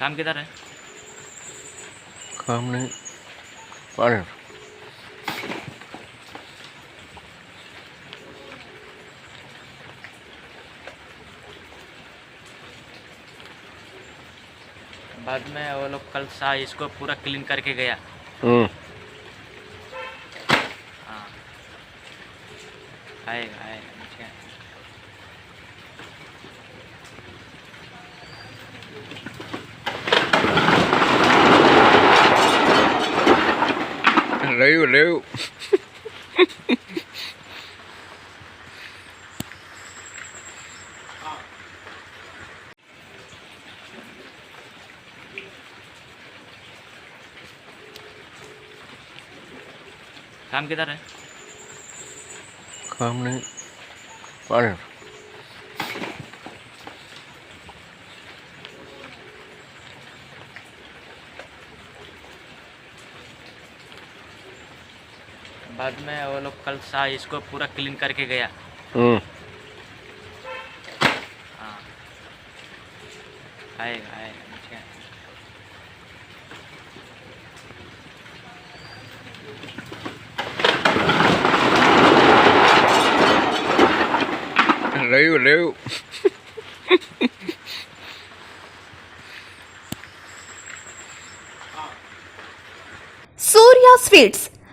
काम किधर है? काम नहीं पानी। बाद में वो लोग कल सा इसको पूरा क्लीन करके गया। हम्म। हाँ। आएगा आएगा liu liu Tham cái đó đấy. Không đấy. Quá được बाद में वो लोग कल सा इसको पूरा क्लीन करके गया। हाँ। रेव रेव सूर्या स्वीट्स